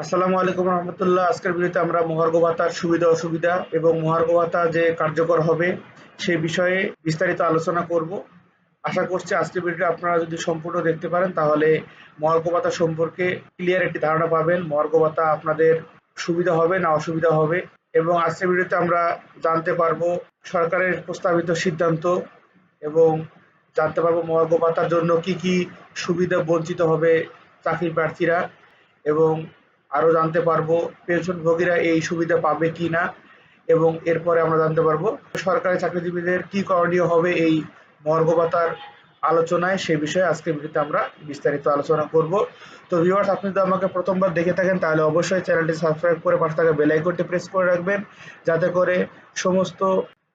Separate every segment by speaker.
Speaker 1: আসসালামু আলাইকুম রহমতুল্লাহ। আজকের ভিডিওতে আমরা মহার্ঘ ভাতার সুবিধা, অসুবিধা এবং মহার্ঘ ভাতা যে কার্যকর হবে সে বিষয়ে বিস্তারিত আলোচনা করব। আশা করছি আজকের ভিডিওটা আপনারা যদি সম্পূর্ণ দেখতে পারেন, তাহলে মহার্ঘ ভাতা সম্পর্কে ক্লিয়ার একটি ধারণা পাবেন। মহার্ঘ ভাতা আপনাদের সুবিধা হবে না অসুবিধা হবে। এবং আজকের ভিডিওতে আমরা জানতে পারব সরকারের প্রস্তাবিত সিদ্ধান্ত এবং জানতে পারব মহার্ঘ ভাতার জন্য কি কি সুবিধা বঞ্চিত হবে চাকরি প্রার্থীরা এবং আরও জানতে পারব পেনশনভোগীরা এই সুবিধা পাবে কি না এবং এরপরে আমরা জানতে পারব সরকারি চাকরিজীবীদের কি করণীয় হবে এই মর্গ ভাতার আলোচনায় সে বিষয়ে আজকে ভিডিওতে আমরা বিস্তারিত আলোচনা করব। তো ভিউয়ার্স আপনি যদি আমাকে প্রথমবার দেখে থাকেন, তাহলে অবশ্যই চ্যানেলটি সাবস্ক্রাইব করে পাশে থাকা বেল আইকনটি প্রেস করে রাখবেন, যাতে করে সমস্ত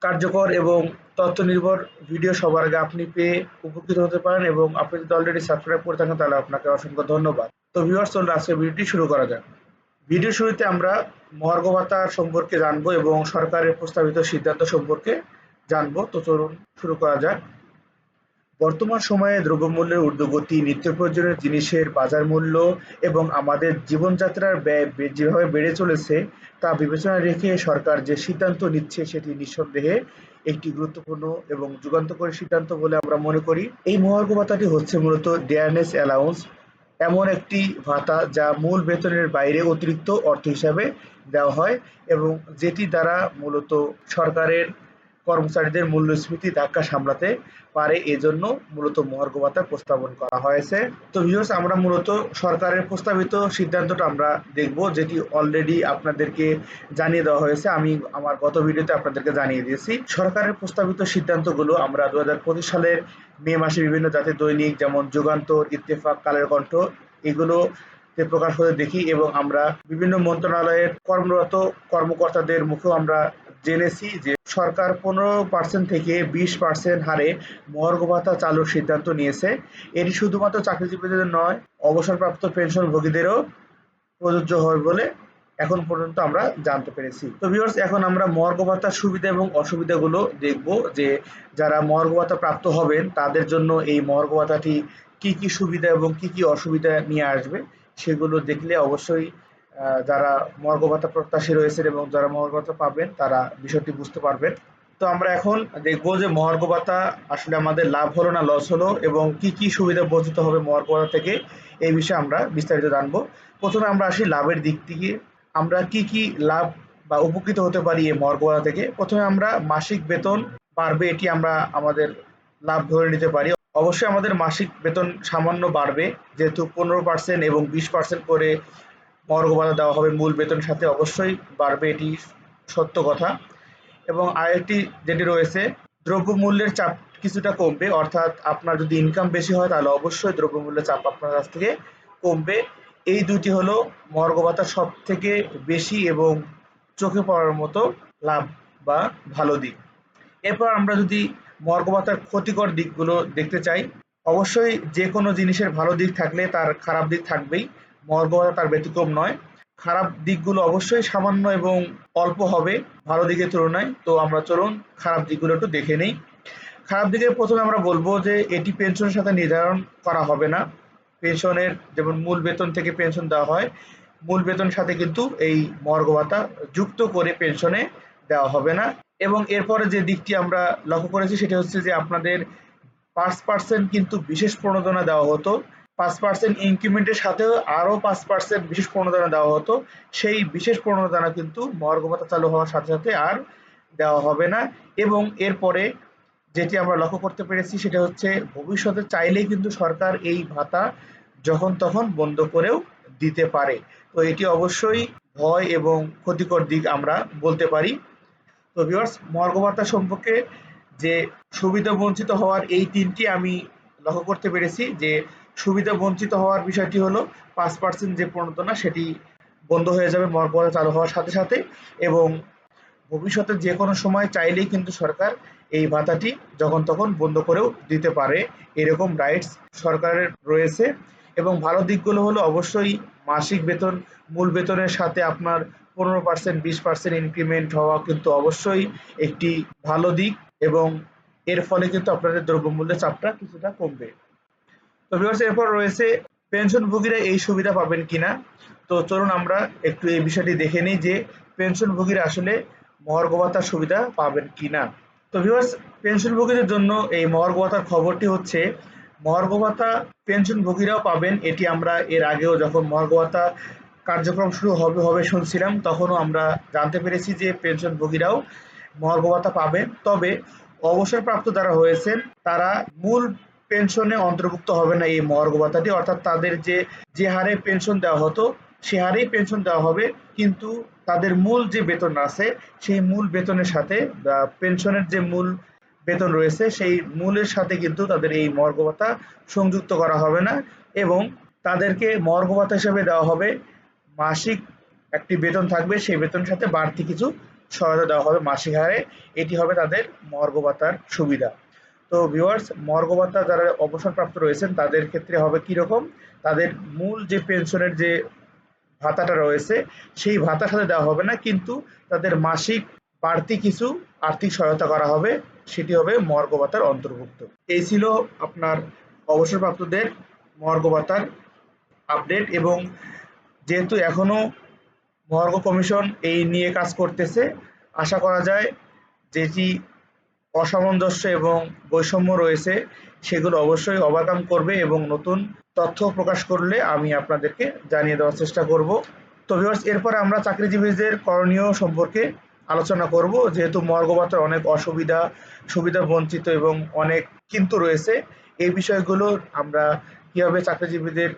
Speaker 1: কার্যকর এবং তথ্য নির্ভর ভিডিও সবার আগে আপনি পেয়ে উপকৃত হতে পারেন এবং আপনি যদি অলরেডি সাবস্ক্রাইব করে থাকেন, তাহলে আপনাকে অসংখ্য ধন্যবাদ। তো ভিউয়ার্স চলুন, আজকের ভিডিওটি শুরু করা যাক। ভিডিও শুরুতে আমরা মহার্ঘ ভাতার সম্পর্কে জানব এবং সরকারের প্রস্তাবিত সিদ্ধান্ত সম্পর্কে জানব। তো চলুন, শুরু করা যাক। বর্তমান সময়ে দ্রব্যমূল্যের ঊর্ধ্বগতি, নিত্য প্রয়োজনীয় জিনিসের বাজার মূল্য এবং আমাদের জীবনযাত্রার ব্যয় যেভাবে বেড়ে চলেছে, তা বিবেচনায় রেখে সরকার যে সিদ্ধান্ত নিচ্ছে, সেটি নিঃসন্দেহে একটি গুরুত্বপূর্ণ এবং যুগান্তকারী সিদ্ধান্ত বলে আমরা মনে করি। এই মহার্ঘ ভাতাটি হচ্ছে মূলত ডেয়ারনেস অ্যালাউন্স এমন একটি ভাতা যা মূল বেতনের বাইরে অতিরিক্ত অর্থ হিসাবে দেওয়া হয় এবং যেটি দ্বারা মূলত সরকারের কর্মচারীদের মূল্যস্ফীতি ধাক্কা সামলাতে পারে, এজন্য মূলত মহার্ঘ ভাতা প্রস্তাবন করা হয়েছে। তো ভিউয়ার্স আমরা মূলত সরকারের প্রস্তাবিত সিদ্ধান্তটা আমরা দেখব, যেটি অলরেডি আপনাদেরকে জানিয়ে দেওয়া হয়েছে। আমি আমার গত ভিডিওতে আপনাদেরকে জানিয়ে দিয়েছি। সরকারের প্রস্তাবিত সিদ্ধান্তগুলো আমরা দু হাজার পঁচিশ সালের মে মাসে বিভিন্ন জাতীয় দৈনিক, যেমন যুগান্তর, ইত্তেফাক, কালের কণ্ঠ, এগুলো প্রকাশ হতে দেখি এবং আমরা বিভিন্ন মন্ত্রণালয়ের কর্মরত কর্মকর্তাদের মুখেও আমরা জেনেছি যে সরকার পনেরো পার্সেন্ট থেকে বিশ পার্সেন্ট হারে মহার্ঘ ভাতা চালুর সিদ্ধান্ত নিয়েছে। এটি শুধুমাত্র চাকরিজীবীদের নয়, অবসরপ্রাপ্ত পেনশনভোগীদেরও প্রযোজ্য হবে বলে এখন পর্যন্ত আমরা জানতে পেরেছি। তো ভিউয়ার্স এখন আমরা মর্গ ভাতার সুবিধা এবং অসুবিধাগুলো দেখব যে যারা মহার্ঘ ভাতা প্রাপ্ত হবেন, তাদের জন্য এই মর্গ ভাতাটি কি কি সুবিধা এবং কি কি অসুবিধা নিয়ে আসবে, সেগুলো দেখলে অবশ্যই যারা মহার্ঘ ভাতা প্রত্যাশী রয়েছেন এবং যারা মহার্ঘ ভাতা পাবেন, তারা বিষয়টি বুঝতে পারবেন। তো আমরা এখন দেখব যে মহার্ঘ ভাতা আসলে আমাদের লাভ হলো না লস হলো এবং কি কি সুবিধা বঞ্চিত হবে মহার্ঘভাতা থেকে, এই বিষয়ে আমরা বিস্তারিত জানব। প্রথমে আমরা আসি লাভের দিক থেকে। আমরা কি কি লাভ বা উপকৃত হতে পারি এই মহার্ঘভাতা থেকে? প্রথমে আমরা মাসিক বেতন বাড়বে, এটি আমরা আমাদের লাভ ধরে নিতে পারি। অবশ্যই আমাদের মাসিক বেতন সামান্য বাড়বে, যেহেতু পনেরো পার্সেন্ট এবং বিশ পার্সেন্ট করে মহার্ঘ ভাতা দেওয়া হবে মূল বেতনের সাথে, অবশ্যই বাড়বে এটি সত্য কথা। এবং আরেকটি যেটি রয়েছে, দ্রব্যমূল্যের চাপ কিছুটা কমবে, অর্থাৎ আপনার যদি ইনকাম বেশি হয়, তাহলে অবশ্যই দ্রব্যমূল্যের চাপ আপনার কাছ থেকে কমবে। এই দুটি হলো মহার্ঘ ভাতার সব থেকে বেশি এবং চোখে পড়ার মতো লাভ বা ভালো দিক। এরপর আমরা যদি মহার্ঘ ভাতার ক্ষতিকর দিকগুলো দেখতে চাই, অবশ্যই যে কোনো জিনিসের ভালো দিক থাকলে তার খারাপ দিক থাকবেই। ভাতা তার ব্যতিক্রম নয়। খারাপ দিকগুলো অবশ্যই সামান্য এবং অল্প হবে ভালো দিকের তুলনায়। তো আমরা চলুন খারাপ দিকগুলো একটু দেখে নেই। খারাপ দিকে প্রথমে আমরা বলব যে এটি পেনশনের সাথে নির্ধারণ করা হবে না। পেনশনের যেমন মূল বেতন থেকে পেনশন দেওয়া হয়, মূল বেতন সাথে কিন্তু এই মহার্ঘ ভাতা যুক্ত করে পেনশনে দেওয়া হবে না। এবং এরপরে যে দিকটি আমরা লক্ষ্য করেছি সেটা হচ্ছে যে আপনাদের পাঁচ পার্সেন্ট কিন্তু বিশেষ প্রণোদনা দেওয়া হতো। পাঁচ পার্সেন্ট ইনক্রিমেন্টের সাথেও আরও পাঁচ পার্সেন্ট বিশেষ প্রণোদনা দেওয়া হতো। সেই বিশেষ প্রণোদনা কিন্তু মহার্ঘ ভাতা চালু হওয়ার সাথে সাথে আর দেওয়া হবে না। এবং এরপরে যেটি আমরা লক্ষ্য করতে পেরেছি সেটা হচ্ছে ভবিষ্যতে চাইলেই কিন্তু সরকার এই ভাতা যখন তখন বন্ধ করেও দিতে পারে। তো এটি অবশ্যই ভয় এবং ক্ষতিকর দিক আমরা বলতে পারি। তো ভিউয়ার্স মহার্ঘ ভাতা সম্পর্কে যে সুবিধা বঞ্চিত হওয়ার এই তিনটি আমি লক্ষ্য করতে পেরেছি যে সুবিধা বঞ্চিত হওয়ার বিষয়টি হলো পাঁচ পার্সেন্ট যে প্রণোদনা সেটি বন্ধ হয়ে যাবে ভাতা চালু হওয়ার সাথে সাথে এবং ভবিষ্যতে যে কোনো সময় চাইলেই কিন্তু সরকার এই ভাতাটি যখন তখন বন্ধ করেও দিতে পারে এরকম রাইটস সরকারের রয়েছে এবং ভালো দিকগুলো হলো অবশ্যই মাসিক বেতন, মূল বেতনের সাথে আপনার পনেরো পার্সেন্ট বিশ পার্সেন্ট ইনক্রিমেন্ট হওয়া কিন্তু অবশ্যই একটি ভালো দিক এবং এর ফলে কিন্তু আপনাদের দ্রব্যমূল্যের চাপটা কিছুটা কমবে। তো ভিউয়ার্স এরপর রয়েছে পেনশনভোগীরা এই সুবিধা পাবেন কিনা? তো চলুন আমরা একটু এই বিষয়টি দেখে নিই যে পেনশনভোগীরা আসলে মহার্ঘ ভাতার সুবিধা পাবেন কিনা। তো ভিউয়ার্স পেনশনভোগীদের জন্য এই মহার্ঘ ভাতার খবরটি হচ্ছে মহার্ঘ ভাতা পেনশনভোগীরাও পাবেন। এটি আমরা এর আগেও যখন মহার্ঘ ভাতা কার্যক্রম শুরু হবে হবে শুনছিলাম, তখনও আমরা জানতে পেরেছি যে পেনশনভোগীরাও মহার্ঘ ভাতা পাবেন। তবে অবসরপ্রাপ্ত যারা হয়েছেন, তারা মূল পেনশনে অন্তর্ভুক্ত হবে না এই মহার্ঘ ভাতাটি অর্থাৎ তাদের যে যে হারে পেনশন দেওয়া হতো, সে হারেই পেনশন দেওয়া হবে, কিন্তু তাদের মূল যে বেতন আছে, সেই মূল বেতনের সাথে পেনশনের যে মূল বেতন রয়েছে, সেই মূলের সাথে কিন্তু তাদের এই মর্গ ভাতা সংযুক্ত করা হবে না এবং তাদেরকে মর্গ ভাতা হিসেবে দেওয়া হবে, মাসিক একটি বেতন থাকবে, সেই বেতনের সাথে বাড়তি কিছু সহায়তা দেওয়া হবে মাসিক হারে। এটি হবে তাদের মর্গ ভাতার সুবিধা। তো ভিউয়ার্স মর্গ ভাতা যারা অবসরপ্রাপ্ত রয়েছেন, তাদের ক্ষেত্রে হবে কীরকম? তাদের মূল যে পেনশনের যে ভাতাটা রয়েছে, সেই ভাতার সাথে দেওয়া হবে না, কিন্তু তাদের মাসিক বাড়তি কিছু আর্থিক সহায়তা করা হবে, সেটি হবে মর্গ ভাতার অন্তর্ভুক্ত। এই ছিল আপনার অবসরপ্রাপ্তদের মর্গ ভাতার আপডেট এবং যেহেতু এখনও মহার্ঘ কমিশন এই নিয়ে কাজ করতেছে, আশা করা যায় যেটি অসামঞ্জস্য এবং বৈষম্য রয়েছে, সেগুলো অবশ্যই ওভারকাম করবে এবং নতুন তথ্য প্রকাশ করলে আমি আপনাদেরকে জানিয়ে দেওয়ার চেষ্টা করব। তো ভিউয়ার্স এরপরে আমরা চাকরিজীবীদের করণীয় সম্পর্কে আলোচনা করব। যেহেতু মর্গ ভাতার অনেক অসুবিধা, সুবিধা বঞ্চিত এবং অনেক কিন্তু রয়েছে, এই বিষয়গুলো আমরা কীভাবে চাকরিজীবীদের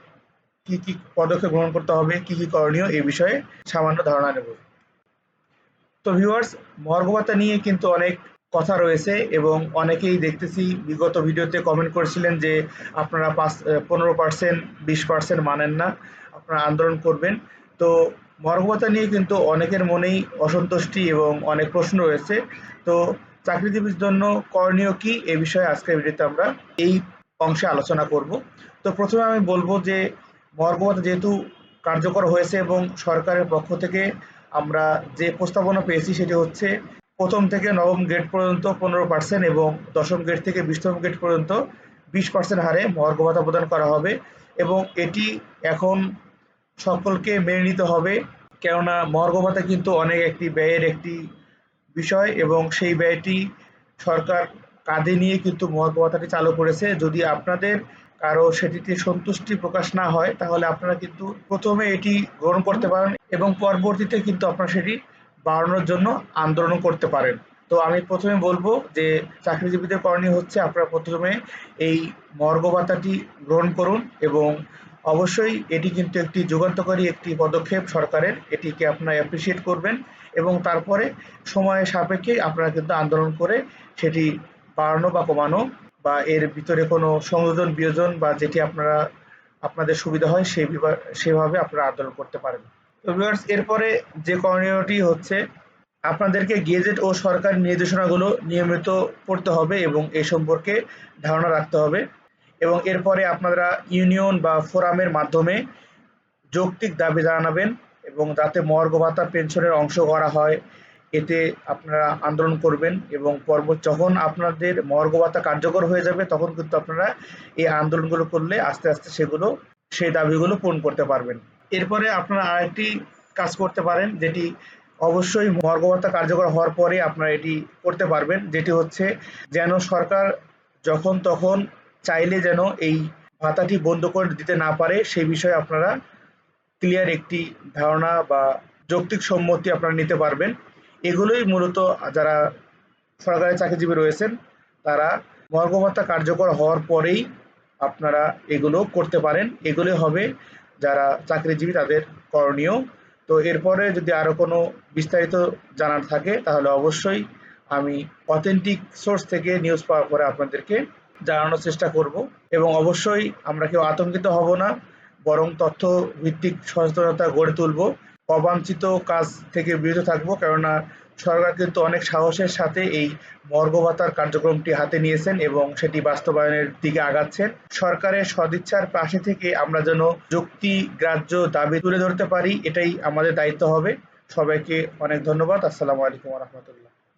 Speaker 1: কি কি পদক্ষেপ গ্রহণ করতে হবে, কি কি করণীয়, এই বিষয়ে সামান্য ধারণা নেব। তো ভিউয়ার্স মর্গ ভাতা নিয়ে কিন্তু অনেক কথা রয়েছে এবং অনেকেই দেখতেছি, বিগত ভিডিওতে কমেন্ট করেছিলেন যে আপনারা পাঁচ পনেরো পার্সেন্ট বিশ পার্সেন্ট মানেন না, আপনারা আন্দোলন করবেন। তো মর্গভাতা নিয়ে কিন্তু অনেকের মনেই অসন্তুষ্টি এবং অনেক প্রশ্ন রয়েছে। তো চাকরিজীবীর জন্য করণীয় কি? এ বিষয়ে আজকের ভিডিওতে আমরা এই অংশে আলোচনা করব। তো প্রথমে আমি বলব যে মর্গভাতা যেহেতু কার্যকর হয়েছে এবং সরকারের পক্ষ থেকে আমরা যে প্রস্তাবনা পেয়েছি সেটি হচ্ছে প্রথম থেকে নবম গ্রেড পর্যন্ত পনেরো পার্সেন্ট এবং দশম গ্রেড থেকে বিশতম গ্রেড পর্যন্ত বিশ পার্সেন্ট হারে মহার্ঘ ভাতা প্রদান করা হবে এবং এটি এখন সকলকে মেনে নিতে হবে। কেননা মহার্ঘ ভাতা কিন্তু অনেক একটি ব্যয়ের একটি বিষয় এবং সেই ব্যয়টি সরকার কাঁধে নিয়ে কিন্তু মহার্ঘ ভাতাটি চালু করেছে। যদি আপনাদের কারও সেটিতে সন্তুষ্টি প্রকাশ না হয়, তাহলে আপনারা কিন্তু প্রথমে এটি গ্রহণ করতে পারেন এবং পরবর্তীতে কিন্তু আপনারা সেটি বাড়ানোর জন্য আন্দোলন করতে পারেন। তো আমি প্রথমে বলব যে চাকরিজীবীদের করণীয় হচ্ছে আপনারা প্রথমে এই মর্গ ভাতাটি গ্রহণ করুন এবং অবশ্যই এটি কিন্তু একটি যুগান্তকারী একটি পদক্ষেপ সরকারের। এটিকে আপনারা অ্যাপ্রিসিয়েট করবেন এবং তারপরে সময়ের সাপেক্ষে আপনারা কিন্তু আন্দোলন করে সেটি বাড়ানো বা কমানো বা এর ভিতরে কোনো সংযোজন, বিয়োজন বা যেটি আপনারা, আপনাদের সুবিধা হয় সেই সেভাবে আপনারা আন্দোলন করতে পারেন। ভিউয়ার্স এরপরে যে করণীয়টি হচ্ছে, আপনাদেরকে গেজেট ও সরকারি নির্দেশনাগুলো নিয়মিত পড়তে হবে এবং এ সম্পর্কে ধারণা রাখতে হবে। এবং এরপরে আপনারা ইউনিয়ন বা ফোরামের মাধ্যমে যৌক্তিক দাবি জানাবেন এবং যাতে মর্গ ভাতা পেনশনের অংশ করা হয়, এতে আপনারা আন্দোলন করবেন এবং পর্ব, যখন আপনাদের মর্গ ভাতা কার্যকর হয়ে যাবে, তখন কিন্তু আপনারা এই আন্দোলনগুলো করলে আস্তে আস্তে সেগুলো, সেই দাবিগুলো পূরণ করতে পারবেন। এরপরে আপনারা আরেকটি কাজ করতে পারেন, যেটি অবশ্যই মর্গ কার্যকর হওয়ার পরে আপনারা এটি করতে পারবেন, যেটি হচ্ছে যেন সরকার যখন তখন চাইলে যেন এই ভাতাটি বন্ধ করে দিতে না পারে সেই বিষয়ে আপনারা ক্লিয়ার একটি ধারণা বা যৌক্তিক সম্মতি আপনারা নিতে পারবেন। এগুলোই মূলত যারা সরকারি চাকরিজীবী রয়েছেন, তারা মর্গ ভাতা কার্যকর হওয়ার পরেই আপনারা এগুলো করতে পারেন। এগুলো হবে যারা চাকরিজীবী তাদের করণীয়। তো এরপরে যদি আরও কোনো বিস্তারিত জানার থাকে, তাহলে অবশ্যই আমি অথেন্টিক সোর্স থেকে নিউজ পাওয়ার পরে আপনাদেরকে জানানোর চেষ্টা করব। এবং অবশ্যই আমরা কেউ আতঙ্কিত হব না, বরং তথ্য ভিত্তিক সচেতনতা গড়ে তুলব। অবাঞ্ছিত কাজ থেকে বিরত থাকব, কেননা সরকার কিন্তু অনেক সাহসের সাথে এই মর্গ ভাতার কার্যক্রমটি হাতে নিয়েছেন এবং সেটি বাস্তবায়নের দিকে আগাচ্ছেন। সরকারের সদিচ্ছার পাশে থেকে আমরা যেন যুক্তি, গ্রাহ্য, দাবি তুলে ধরতে পারি, এটাই আমাদের দায়িত্ব হবে। সবাইকে অনেক ধন্যবাদ। আসসালামু আলাইকুম রহমতুল্লাহ।